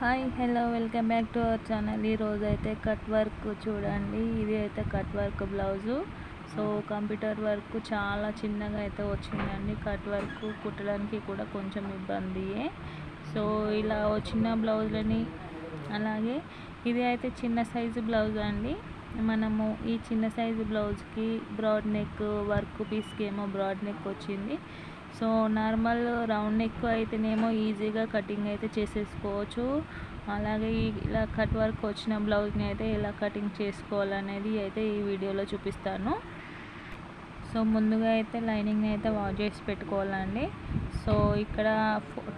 Hi hello welcome back to our channel. ఈరోజు అయితే cut work చూడండి. ఇది అయితే cut work blouse. So computer work చాలా చిన్నగా అయితే వచ్చిందండి. కట్ వర్క్ కుట్టడానికి కూడా కొంచెం ఇబ్బందియే. సో ఇలా వచ్చిన బ్లౌజులని అలాగే ఇది అయితే చిన్న సైజు బ్లౌజ్ అండి. మనము ఈ చిన్న సైజు బ్లౌజ్కి బ్రాడ్ నెక్ వర్క్ పీస్కి ఏమో బ్రాడ్ నెక్ వచ్చింది. సో నార్మల్ రౌండ్ నెక్ అయితేనేమో ఈజీగా కటింగ్ అయితే చేసేసుకోవచ్చు. అలాగే ఇలా కట్ వర్క్ వచ్చిన బ్లౌజ్ని అయితే ఎలా కటింగ్ చేసుకోవాలనేది అయితే ఈ వీడియోలో చూపిస్తాను. సో ముందుగా అయితే లైనింగ్ అయితే వాష్ చేసి పెట్టుకోవాలండి. సో ఇక్కడ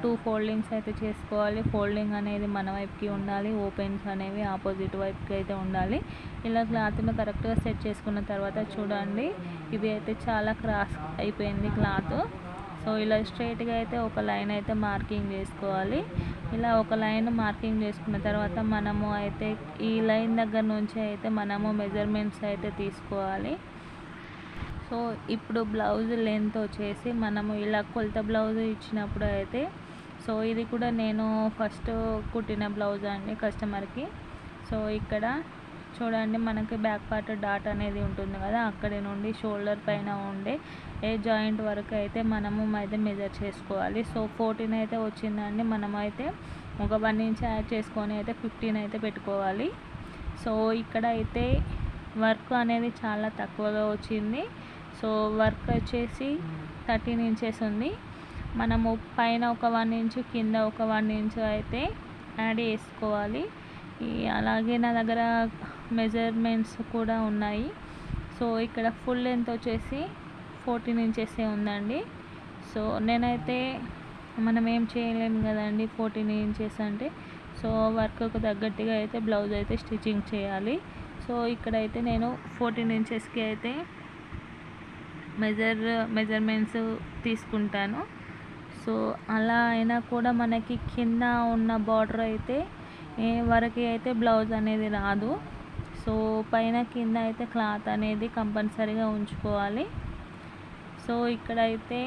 టూ ఫోల్డింగ్స్ అయితే చేసుకోవాలి. ఫోల్డింగ్ అనేది మన వైపుకి ఉండాలి ఓపెన్స్ అనేవి ఆపోజిట్ వైపుకి అయితే ఉండాలి. ఇలా క్లాత్ను కరెక్ట్గా సెట్ చేసుకున్న తర్వాత చూడండి ఇది అయితే చాలా క్రాస్ అయిపోయింది క్లాత్. సో ఇలా స్ట్రైట్గా అయితే ఒక లైన్ అయితే మార్కింగ్ చేసుకోవాలి. ఇలా ఒక లైన్ మార్కింగ్ చేసుకున్న తర్వాత మనము అయితే ఈ లైన్ దగ్గర నుంచి అయితే మనము మెజర్మెంట్స్ అయితే తీసుకోవాలి. సో ఇప్పుడు బ్లౌజ్ లెంత్ వచ్చేసి మనము ఇలా కొలత బ్లౌజ్ ఇచ్చినప్పుడు అయితే సో ఇది కూడా నేను ఫస్ట్ కుట్టిన బ్లౌజ్ అండి కస్టమర్కి. సో ఇక్కడ చూడండి మనకి బ్యాక్ పార్ట్ డాట్ అనేది ఉంటుంది కదా అక్కడి నుండి షోల్డర్ పైన ఉండే ఏ జాయింట్ వరకు అయితే మనము అయితే మెజర్ చేసుకోవాలి. సో ఫోర్టీన్ అయితే వచ్చిందండి. మనమైతే అయితే ఒక వన్ ఇంచ్ యాడ్ చేసుకొని అయితే ఫిఫ్టీన్ అయితే పెట్టుకోవాలి. సో ఇక్కడ అయితే వర్క్ అనేది చాలా తక్కువగా వచ్చింది. సో వర్క్ వచ్చేసి థర్టీన్ ఇంచెస్ ఉంది. మనము పైన ఒక వన్ ఇంచ్ కింద ఒక వన్ ఇంచ్ అయితే యాడ్ చేసుకోవాలి. అలాగే నా దగ్గర మెజర్మెంట్స్ కూడా ఉన్నాయి. సో ఇక్కడ ఫుల్ లెంత్ వచ్చేసి ఫోర్టీన్ ఇంచెసే ఉందండి. సో నేనైతే మనం ఏం చేయలేము కదండి ఫోర్టీన్ ఇంచెస్ అంటే. సో వర్క్కు తగ్గట్టుగా అయితే బ్లౌజ్ అయితే స్టిచ్చింగ్ చేయాలి. సో ఇక్కడైతే నేను ఫోర్టీన్ ఇంచెస్కి అయితే మెజర్ మెజర్మెంట్స్ తీసుకుంటాను. సో అలా అయినా కూడా మనకి కింద ఉన్న బార్డర్ అయితే వరకు అయితే బ్లౌజ్ అనేది రాదు. సో పైన కింద అయితే క్లాత్ అనేది కంపల్సరీగా ఉంచుకోవాలి. సో ఇక్కడైతే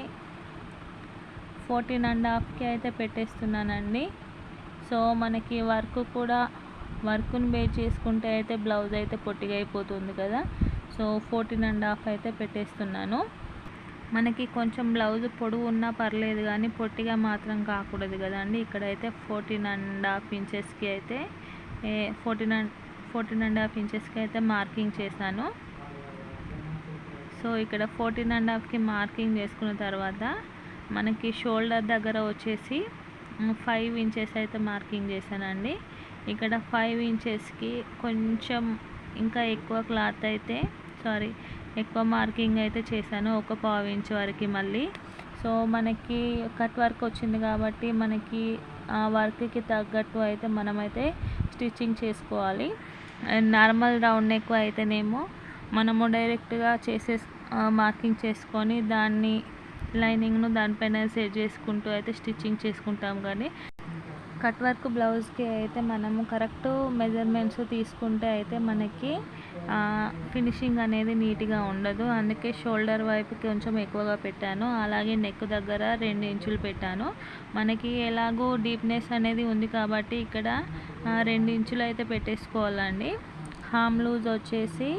ఫోర్టీన్ అండ్ హాఫ్కి అయితే పెట్టేస్తున్నానండి. సో మనకి వర్క్ కూడా వర్క్ని బేస్ చేసుకుంటే అయితే బ్లౌజ్ అయితే పొట్టిగా అయిపోతుంది కదా. సో ఫోర్టీన్ అండ్ హాఫ్ అయితే పెట్టేస్తున్నాను. మనకి కొంచెం బ్లౌజ్ పొడవు ఉన్నా పర్లేదు కానీ పొట్టిగా మాత్రం కాకూడదు కదండి. ఇక్కడైతే ఫోర్టీన్ అండ్ హాఫ్ ఇంచెస్కి అయితే fourteen and fourteen and half ఇంచెస్కి అయితే మార్కింగ్ చేశాను. సో ఇక్కడ ఫోర్టీన్ అండ్ హాఫ్కి మార్కింగ్ చేసుకున్న తర్వాత మనకి షోల్డర్ దగ్గర వచ్చేసి ఫైవ్ ఇంచెస్ అయితే మార్కింగ్ చేశానండి. ఇక్కడ ఫైవ్ ఇంచెస్కి కొంచెం ఇంకా ఎక్కువ క్లాత్ అయితే సారీ ఎక్కువ మార్కింగ్ అయితే చేశాను ఒక పావు ఇంచ్ వరకు మళ్ళీ. సో మనకి కట్ వర్క్ వచ్చింది కాబట్టి మనకి ఆ వర్క్కి తగ్గట్టు అయితే మనమైతే స్టిచ్చింగ్ చేసుకోవాలి. నార్మల్ రౌండ్ నెక్ అయితేనేమో మనము డైరెక్ట్గా చేసే మార్కింగ్ చేసుకొని దాన్ని లైనింగ్ను దానిపైన సెట్ చేసుకుంటూ అయితే స్టిచ్చింగ్ చేసుకుంటాం కానీ కట్ వర్క్ బ్లౌజ్కి అయితే మనము కరెక్ట్ మెజర్మెంట్స్ తీసుకుంటే అయితే మనకి ఫినిషింగ్ అనేది నీట్గా ఉండదు. అందుకే షోల్డర్ వైపు కొంచెం ఎక్కువగా పెట్టాను. అలాగే నెక్ దగ్గర రెండు ఇంచులు పెట్టాను. మనకి ఎలాగో డీప్నెస్ అనేది ఉంది కాబట్టి ఇక్కడ రెండు ఇంచులు అయితే పెట్టేసుకోవాలండి. హామ్ లూజ్ వచ్చేసి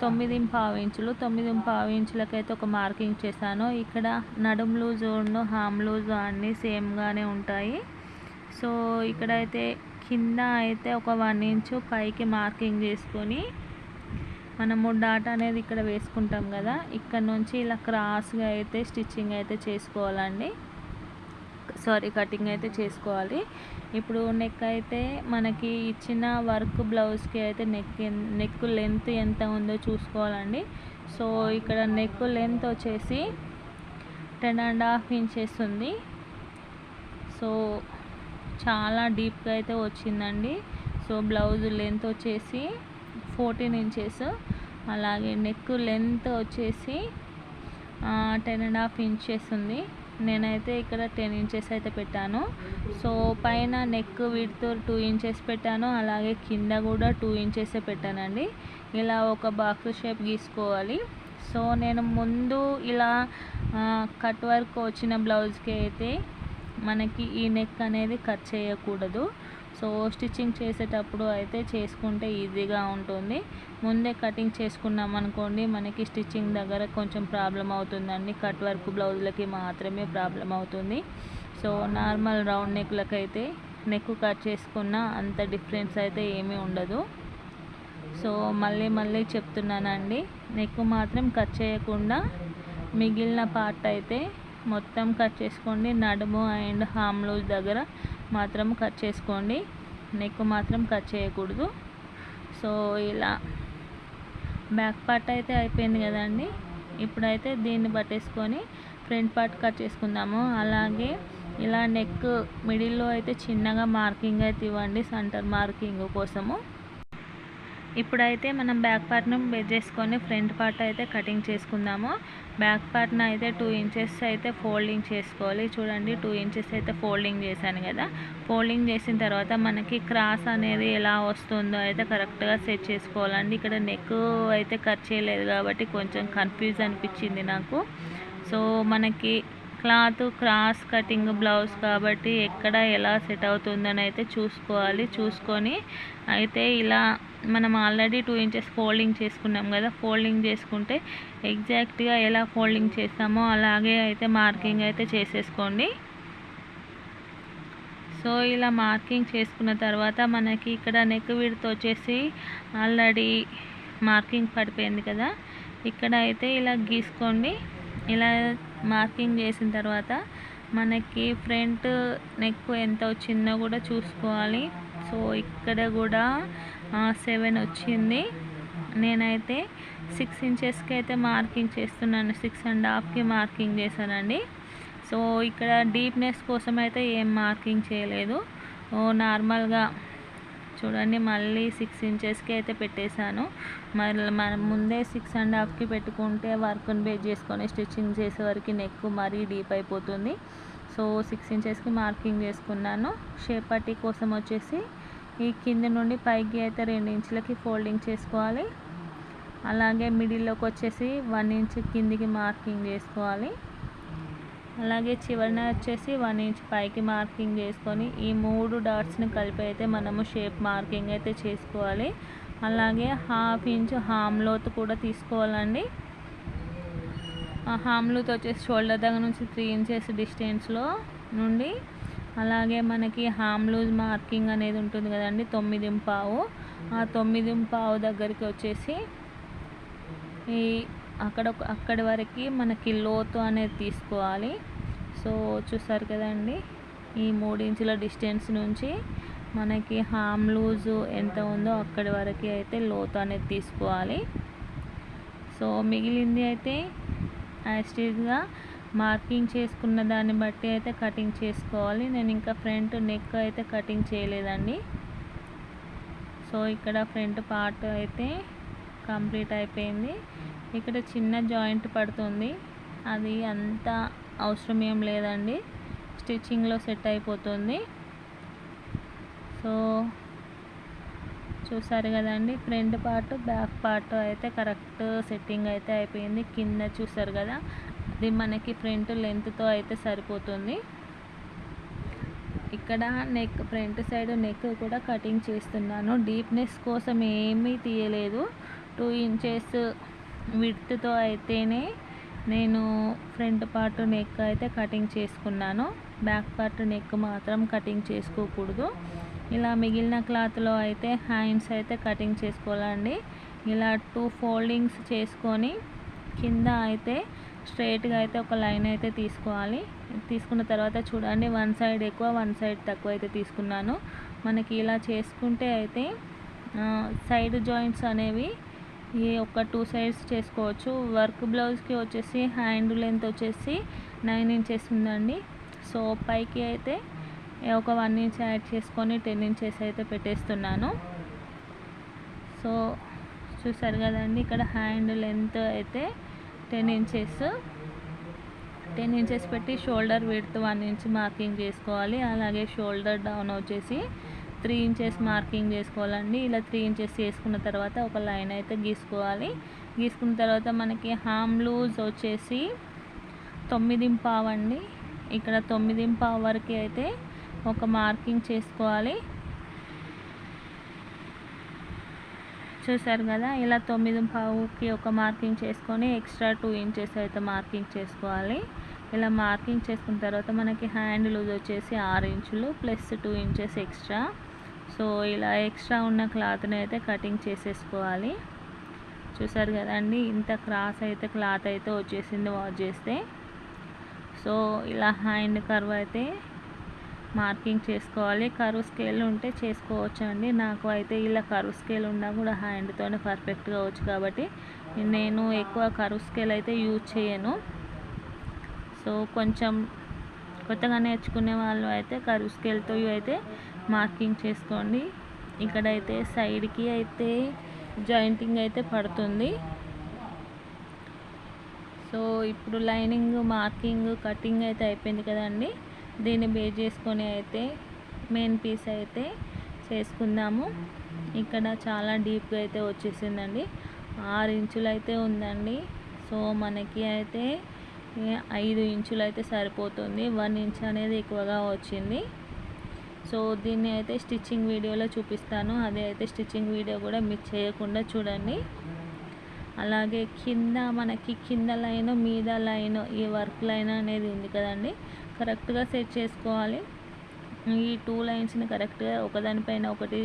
తొమ్మిది పావు ఇంచులు. తొమ్మిది పావు ఇంచులకైతే ఒక మార్కింగ్ చేశాను. ఇక్కడ నడుం లూజ్ హామ్ లూజ్ అన్నీ సేమ్గానే ఉంటాయి. సో ఇక్కడైతే కింద అయితే ఒక వన్ ఇంచు పైకి మార్కింగ్ చేసుకొని మనము డాట్ అనేది ఇక్కడ వేసుకుంటాం కదా ఇక్కడ నుంచి ఇలా క్రాస్గా అయితే స్టిచ్చింగ్ అయితే చేసుకోవాలండి. సారీ కటింగ్ అయితే చేసుకోవాలి. ఇప్పుడు నెక్ అయితే మనకి ఇచ్చిన వర్క్ బ్లౌజ్కి అయితే నెక్ నెక్ లెంత్ ఎంత ఉందో చూసుకోవాలండి. సో ఇక్కడ నెక్ లెంత్ వచ్చేసి టెన్ అండ్ హాఫ్ ఇంచెస్ ఉంది. సో చాలా డీప్గా అయితే వచ్చిందండి. సో బ్లౌజ్ లెంత్ వచ్చేసి ఫోర్టీన్ ఇంచెస్. అలాగే నెక్ లెంత్ వచ్చేసి టెన్ అండ్ హాఫ్ ఇంచెస్ ఉంది. నేనైతే ఇక్కడ టెన్ ఇంచెస్ అయితే పెట్టాను. సో పైన నెక్ విడ్త్ టూ ఇంచెస్ పెట్టాను. అలాగే కింద కూడా టూ ఇంచెస్ పెట్టానండి. ఇలా ఒక బాక్స్ షేప్ గీసుకోవాలి. సో నేను ముందు ఇలా కట్ వర్క్ వచ్చిన బ్లౌజ్కి అయితే మనకి ఈ నెక్ అనేది కట్ చేయకూడదు. సో స్టిచ్చింగ్ చేసేటప్పుడు అయితే చేసుకుంటే ఈజీగా ఉంటుంది. ముందే కటింగ్ చేసుకున్నాం అనుకోండి మనకి స్టిచ్చింగ్ దగ్గర కొంచెం ప్రాబ్లం అవుతుందండి. కట్ వర్క్ బ్లౌజులకి మాత్రమే ప్రాబ్లం అవుతుంది. సో నార్మల్ రౌండ్ నెక్లకైతే నెక్ కట్ చేసుకున్న అంత డిఫరెన్స్ అయితే ఏమీ ఉండదు. సో మళ్ళీ మళ్ళీ చెప్తున్నానండి నెక్ మాత్రం కట్ చేయకుండా మిగిలిన పార్ట్ అయితే మొత్తం కట్ చేసుకోండి. నడుము అండ్ హామ్లూజ్ దగ్గర మాత్రం కట్ చేసుకోండి. నెక్ మాత్రం కట్ చేయకూడదు. సో ఇలా బ్యాక్ పార్ట్ అయితే అయిపోయింది కదండి. ఇప్పుడైతే దీన్ని పట్టేసుకొని ఫ్రంట్ పార్ట్ కట్ చేసుకుందాము. అలాగే ఇలా నెక్ మిడిల్లో అయితే చిన్నగా మార్కింగ్ అయితే ఇవ్వండి. సెంటర్ మార్కింగ్ కోసము. ఇప్పుడైతే మనం బ్యాక్ పార్ట్ను బెడ్ చేసుకొని ఫ్రంట్ పార్ట్ అయితే కటింగ్ చేసుకుందాము. బ్యాక్ పార్ట్ను అయితే టూ ఇంచెస్ అయితే ఫోల్డింగ్ చేసుకోవాలి. చూడండి టూ ఇంచెస్ అయితే ఫోల్డింగ్ చేశాను కదా. ఫోల్డింగ్ చేసిన తర్వాత మనకి క్రాస్ అనేది ఎలా వస్తుందో అయితే కరెక్ట్గా సెట్ చేసుకోవాలండి. ఇక్కడ నెక్ అయితే కట్ చేయలేదు కాబట్టి కొంచెం కన్ఫ్యూజ్ అనిపించింది నాకు. సో మనకి క్లాత్ క్రాస్ కటింగ్ బ్లౌజ్ కాబట్టి ఎక్కడ ఎలా సెట్ అవుతుందని అయితే చూసుకోవాలి. చూసుకొని అయితే ఇలా మనం ఆల్రెడీ టూ ఇంచెస్ ఫోల్డింగ్ చేసుకున్నాం కదా ఫోల్డింగ్ చేసుకుంటే ఎగ్జాక్ట్గా ఎలా ఫోల్డింగ్ చేస్తామో అలాగే అయితే మార్కింగ్ అయితే చేసేసుకోండి. సో ఇలా మార్కింగ్ చేసుకున్న తర్వాత మనకి ఇక్కడ నెక్ విడత వచ్చేసి ఆల్రెడీ మార్కింగ్ పడిపోయింది కదా ఇక్కడ అయితే ఇలా గీసుకోండి. ఇలా మార్కింగ్ చేసిన తర్వాత మనకి ఫ్రంట్ నెక్ ఎంత వచ్చిందో కూడా చూసుకోవాలి. సో ఇక్కడ కూడా సెవెన్ వచ్చింది. నేనైతే సిక్స్ ఇంచెస్కి అయితే మార్కింగ్ చేస్తున్నాను. సిక్స్ అండ్ హాఫ్కి మార్కింగ్ చేశానండి. సో ఇక్కడ డీప్నెస్ కోసం అయితే ఏం మార్కింగ్ చేయలేదు. నార్మల్గా చూడండి మళ్ళీ సిక్స్ ఇంచెస్కి అయితే పెట్టేశాను. మరి మనం ముందే సిక్స్ అండ్ హాఫ్కి పెట్టుకుంటే వర్క్ని బేస్ చేసుకొని స్టిచ్చింగ్ చేసే వరకు నెక్ మరీ డీప్ అయిపోతుంది. సో సిక్స్ ఇంచెస్కి మార్కింగ్ చేసుకున్నాను. షేప్ కోసం వచ్చేసి ఈ కింద నుండి పైకి అయితే రెండు ఇంచులకి ఫోల్డింగ్ చేసుకోవాలి. అలాగే మిడిల్లోకి వచ్చేసి వన్ ఇంచ్ కిందికి మార్కింగ్ చేసుకోవాలి. అలాగే చివరిన వచ్చేసి వన్ ఇంచ్ పైకి మార్కింగ్ చేసుకొని ఈ మూడు డాట్స్ని కలిపి అయితే మనము షేప్ మార్కింగ్ అయితే చేసుకోవాలి. అలాగే హాఫ్ ఇంచ్ హామ్లోత్ కూడా తీసుకోవాలండి. ఆ వచ్చేసి షోల్డర్ దగ్గర నుంచి త్రీ ఇంచెస్ డిస్టెన్స్లో నుండి అలాగే మనకి హామ్ లూజ్ మార్కింగ్ అనేది ఉంటుంది కదండి తొమ్మిది పావు. ఆ తొమ్మిది పావు దగ్గరికి వచ్చేసి ఈ అక్కడ అక్కడి వరకు మనకి లోతు అనేది తీసుకోవాలి. సో చూసారు కదండి ఈ మూడు ఇంచుల డిస్టెన్స్ నుంచి మనకి హామ్ లూజు ఎంత ఉందో అక్కడి వరకు అయితే లోతు అనేది తీసుకోవాలి. సో మిగిలింది అయితే యాస్టీజ్గా మార్కింగ్ చేసుకున్న దాన్ని బట్టి అయితే కటింగ్ చేసుకోవాలి. నేను ఇంకా ఫ్రంట్ నెక్ అయితే కటింగ్ చేయలేదండి. సో ఇక్కడ ఫ్రంట్ పార్ట్ అయితే కంప్లీట్ అయిపోయింది. ఇక్కడ చిన్న జాయింట్ పడుతుంది. అది అంత అవసరం ఏం లేదండి. స్టిచ్చింగ్లో సెట్ అయిపోతుంది. సో చూసారు కదండి ఫ్రంట్ పార్ట్ బ్యాక్ పార్ట్ అయితే కరెక్ట్ సెట్టింగ్ అయితే అయిపోయింది. కింద చూసారు కదా అది మనకి ఫ్రంట్ లెంత్తో అయితే సరిపోతుంది. ఇక్కడ నెక్ ఫ్రంట్ సైడ్ నెక్ కూడా కటింగ్ చేస్తున్నాను. డీప్నెస్ కోసం ఏమీ తీయలేదు. టూ ఇంచెస్ విడ్త్తో అయితేనే నేను ఫ్రంట్ పార్ట్ నెక్ అయితే కటింగ్ చేసుకున్నాను. బ్యాక్ పార్ట్ నెక్ మాత్రం కటింగ్ చేసుకోకూడదు. ఇలా మిగిలిన క్లాత్లో అయితే హ్యాండ్స్ అయితే కటింగ్ చేసుకోవాలండి. ఇలా టూ ఫోల్డింగ్స్ చేసుకొని కింద అయితే స్ట్రైట్గా అయితే ఒక లైన్ అయితే తీసుకోవాలి. తీసుకున్న తర్వాత చూడండి వన్ సైడ్ ఎక్కువ వన్ సైడ్ తక్కువ అయితే తీసుకున్నాను. మనకి ఇలా చేసుకుంటే అయితే సైడ్ జాయింట్స్ అనేవి ఈ ఒక టూ సైడ్స్ చేసుకోవచ్చు. వర్క్ బ్లౌజ్కి వచ్చేసి హ్యాండ్ లెంత్ వచ్చేసి నైన్ ఇంచెస్ ఉందండి. సో పైకి అయితే ఒక వన్ ఇంచ్ యాడ్ చేసుకొని టెన్ ఇంచెస్ అయితే పెట్టేస్తున్నాను. సో చూసారు కదండి ఇక్కడ హ్యాండ్ లెంత్ అయితే టెన్ ఇంచెస్. టెన్ ఇంచెస్ పెట్టి shoulder width one inch marking చేసుకోవాలి. అలాగే షోల్డర్ డౌన్ వచ్చేసి త్రీ ఇంచెస్ మార్కింగ్ చేసుకోవాలండి. ఇలా త్రీ ఇంచెస్ చేసుకున్న తర్వాత ఒక లైన్ అయితే గీసుకోవాలి. గీసుకున్న తర్వాత మనకి హామ్ లూజ్ వచ్చేసి తొమ్మిది ఇక్కడ తొమ్మిది పావు వరకు అయితే ఒక మార్కింగ్ చేసుకోవాలి. చూసారు కదా ఇలా తొమ్మిది పావుకి ఒక మార్కింగ్ చేసుకొని ఎక్స్ట్రా టూ ఇంచెస్ అయితే మార్కింగ్ చేసుకోవాలి. ఇలా మార్కింగ్ చేసుకున్న తర్వాత మనకి హ్యాండ్ లూజ్ వచ్చేసి ఆరు ఇంచులు plus two inches extra. So ఇలా ఎక్స్ట్రా ఉన్న క్లాత్ని అయితే కటింగ్ చేసేసుకోవాలి. చూసారు కదండి ఇంత క్రాస్ అయితే క్లాత్ అయితే వచ్చేసింది వాష్ చేస్తే. సో ఇలా హ్యాండ్ కర్వ్ అయితే మార్కింగ్ చేసుకోవాలి. కరువు స్కేల్ ఉంటే చేసుకోవచ్చు అండి నాకు అయితే ఇలా కరువు స్కేల్ ఉన్నా కూడా హ్యాండ్తోనే పర్ఫెక్ట్గా వచ్చు కాబట్టి నేను ఎక్కువ కరువు స్కేల్ అయితే యూజ్ చేయను. సో కొంచెం కొత్తగా నేర్చుకునే వాళ్ళు అయితే కరువు స్కేల్తో అయితే మార్కింగ్ చేసుకోండి. ఇక్కడైతే సైడ్కి అయితే జాయింటింగ్ అయితే పడుతుంది. సో ఇప్పుడు లైనింగ్ మార్కింగ్ కటింగ్ అయితే అయిపోయింది కదండి. దీన్ని బేస్ చేసుకొని అయితే మెయిన్ పీస్ అయితే చేసుకుందాము. ఇక్కడ చాలా డీప్గా అయితే వచ్చేసిందండి. ఆరు ఇంచులు అయితే ఉందండి. సో మనకి అయితే ఐదు ఇంచులు అయితే సరిపోతుంది. వన్ ఇంచ్ అనేది ఎక్కువగా వచ్చింది. సో దీన్ని అయితే స్టిచ్చింగ్ వీడియోలో చూపిస్తాను. అదే అయితే స్టిచ్చింగ్ వీడియో కూడా మిస్ చేయకుండా చూడండి. అలాగే కింద మనకి కింద లైన్ మీద లైన్ ఈ వర్క్ లైన్ అనేది ఉంది కదండి. కరెక్ట్గా సెట్ చేసుకోవాలి. ఈ టూ లైన్స్ని కరెక్ట్గా ఒకదానిపైన ఒకటి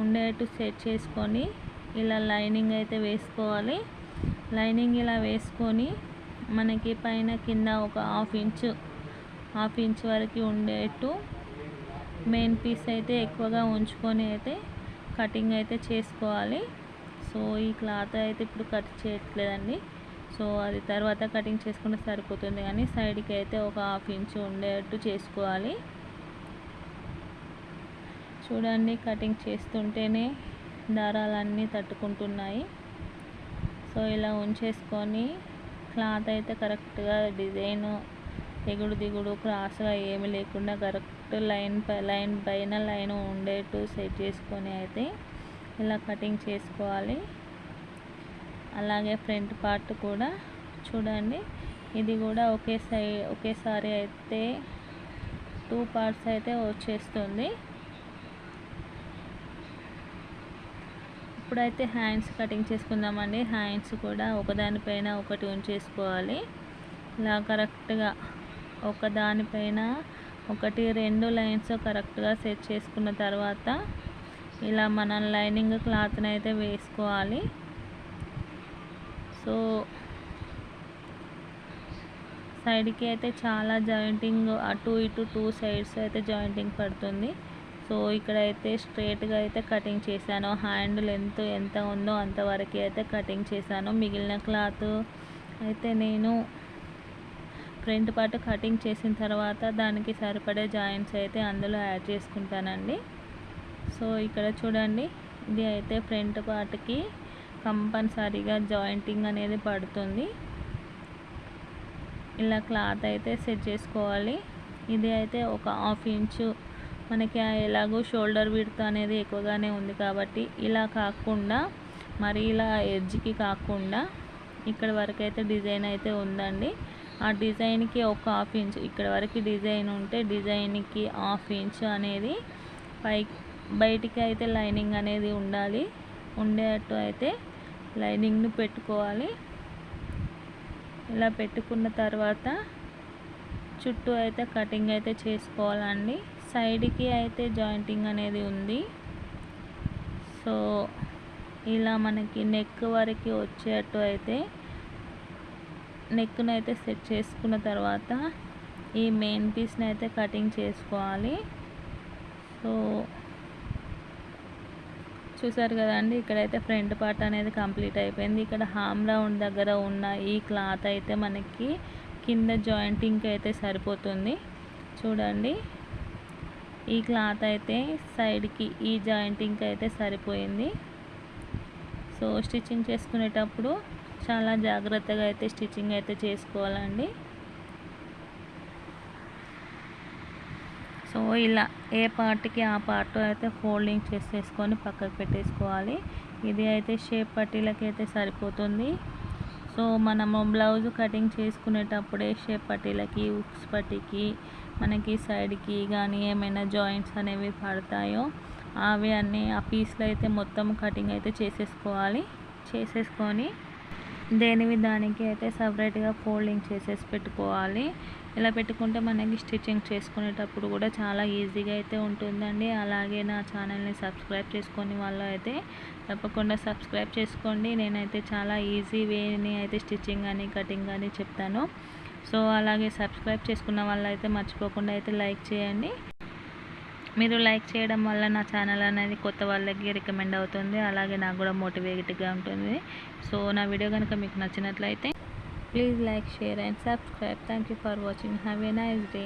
ఉండేట్టు సెట్ చేసుకొని ఇలా లైనింగ్ అయితే వేసుకోవాలి. లైనింగ్ ఇలా వేసుకొని మనకి పైన కింద ఒక హాఫ్ ఇంచ్ హాఫ్ ఇంచ్ వరకు ఉండేట్టు మెయిన్ పీస్ అయితే ఎక్కువగా ఉంచుకొని అయితే కటింగ్ అయితే చేసుకోవాలి. సో ఈ క్లాత్ అయితే ఇప్పుడు కట్ చేయట్లేదండి. సో అది తర్వాత కటింగ్ చేసుకుంటే సరిపోతుంది కానీ సైడ్కి అయితే ఒక హాఫ్ ఇంచ్ ఉండేట్టు చేసుకోవాలి. చూడండి కటింగ్ చేస్తుంటేనే దారాలన్నీ తట్టుకుంటున్నాయి. సో ఇలా ఉంచేసుకొని క్లాత్ అయితే కరెక్ట్గా డిజైన్ ఎగుడు దిగుడు క్రాస్గా ఏమి లేకుండా కరెక్ట్ లైన్ లైన్ పైన లైన్ ఉండేట్టు సెట్ చేసుకొని అయితే ఇలా కటింగ్ చేసుకోవాలి. అలాగే ఫ్రంట్ పార్ట్ కూడా చూడండి. ఇది కూడా ఒకే సై ఒకేసారి అయితే టూ పార్ట్స్ అయితే వచ్చేస్తుంది. ఇప్పుడైతే హ్యాండ్స్ కటింగ్ చేసుకుందామండి. హ్యాండ్స్ కూడా ఒకదానిపైన ఒకటి ఉంచేసుకోవాలి. ఇలా కరెక్ట్గా ఒకదానిపైన ఒకటి రెండు లైన్స్ కరెక్ట్గా సెట్ చేసుకున్న తర్వాత ఇలా మనం లైనింగ్ క్లాత్ని అయితే వేసుకోవాలి. సో సైడ్కి అయితే చాలా జాయింటింగ్ అటు ఇటు టూ సైడ్స్ అయితే జాయింటింగ్ పడుతుంది. సో ఇక్కడైతే స్ట్రేట్గా అయితే కటింగ్ చేశాను. హ్యాండ్ లెంత్ ఎంత ఉందో అంతవరకు అయితే కటింగ్ చేశాను. మిగిలిన క్లాత్ అయితే నేను ఫ్రంట్ పార్ట్ కటింగ్ చేసిన తర్వాత దానికి సరిపడే జాయింట్స్ అయితే అందులో యాడ్ చేసుకుంటానండి. సో ఇక్కడ చూడండి. ఇది అయితే ఫ్రంట్ పార్ట్కి కంపల్సరీగా జాయింటింగ్ అనేది పడుతుంది. ఇలా క్లాత్ అయితే సెట్ చేసుకోవాలి. ఇది అయితే ఒక హాఫ్ ఇంచు. మనకి ఎలాగో షోల్డర్ విడ్త్ అనేది ఎక్కువగానే ఉంది కాబట్టి ఇలా కాకుండా మరి ఇలా ఎడ్జ్కి కాకుండా ఇక్కడ వరకు అయితే డిజైన్ అయితే ఉందండి. ఆ డిజైన్కి ఒక హాఫ్ ఇంచ్. ఇక్కడ వరకు డిజైన్ ఉంటే డిజైన్కి హాఫ్ ఇంచ్ అనేది పై బయటికి అయితే లైనింగ్ అనేది ఉండాలి. ఉండేటట్టు అయితే లైనింగ్ను పెట్టుకోవాలి. ఇలా పెట్టుకున్న తర్వాత చుట్టూ అయితే కటింగ్ అయితే చేసుకోవాలండి. సైడ్కి అయితే జాయింటింగ్ అనేది ఉంది. సో ఇలా మనకి నెక్ వరకు వచ్చేటట్టు అయితే నెక్ను అయితే సెట్ చేసుకున్న తర్వాత ఈ మెయిన్ పీస్ని అయితే కటింగ్ చేసుకోవాలి. సో చూసారు కదండి ఇక్కడైతే ఫ్రంట్ పార్ట్ అనేది కంప్లీట్ అయిపోయింది. ఇక్కడ హామ్ రౌండ్ దగ్గర ఉన్న ఈ క్లాత్ అయితే మనకి కింద జాయింటింగ్కి అయితే సరిపోతుంది. చూడండి ఈ క్లాత్ అయితే సైడ్కి ఈ జాయింటింగ్కి అయితే సరిపోయింది. సో స్టిచ్చింగ్ చేసుకునేటప్పుడు చాలా జాగ్రత్తగా అయితే స్టిచ్చింగ్ అయితే చేసుకోవాలండి. సో ఇలా ఏ పార్ట్కి ఆ పార్ట్ అయితే ఫోల్డింగ్ చేసేసుకొని పక్కకు పెట్టేసుకోవాలి. ఇది అయితే షేప్ పట్టీలకి అయితే సరిపోతుంది. సో మనము బ్లౌజ్ కటింగ్ చేసుకునేటప్పుడే షేప్ పట్టీలకి ఉక్స్ పట్టీకి మనకి సైడ్కి కానీ ఏమైనా జాయింట్స్ అనేవి పడతాయో అవి అన్నీ ఆ పీస్లో అయితే మొత్తం కటింగ్ అయితే చేసేసుకోవాలి. చేసేసుకొని దేనివి దానికి అయితే సపరేట్గా ఫోల్డింగ్ చేసేసి పెట్టుకోవాలి. ఇలా పెట్టుకుంటే మనకి స్టిచ్చింగ్ చేసుకునేటప్పుడు కూడా చాలా ఈజీగా అయితే ఉంటుందండి. అలాగే నా ఛానల్ని సబ్స్క్రైబ్ చేసుకొని వాళ్ళు అయితే తప్పకుండా సబ్స్క్రైబ్ చేసుకోండి. నేనైతే చాలా ఈజీ వేని అయితే స్టిచ్చింగ్ కానీ కటింగ్ కానీ చెప్తాను. సో అలాగే సబ్స్క్రైబ్ చేసుకున్న వాళ్ళు అయితే మర్చిపోకుండా అయితే లైక్ చేయండి. మీరు లైక్ చేయడం వల్ల నా ఛానల్ అనేది కొత్త వాళ్ళకి రికమెండ్ అవుతుంది. అలాగే నాకు కూడా మోటివేట్గా ఉంటుంది. సో నా వీడియో కనుక మీకు నచ్చినట్లయితే please like share and subscribe. Thank you for watching. Have a nice day.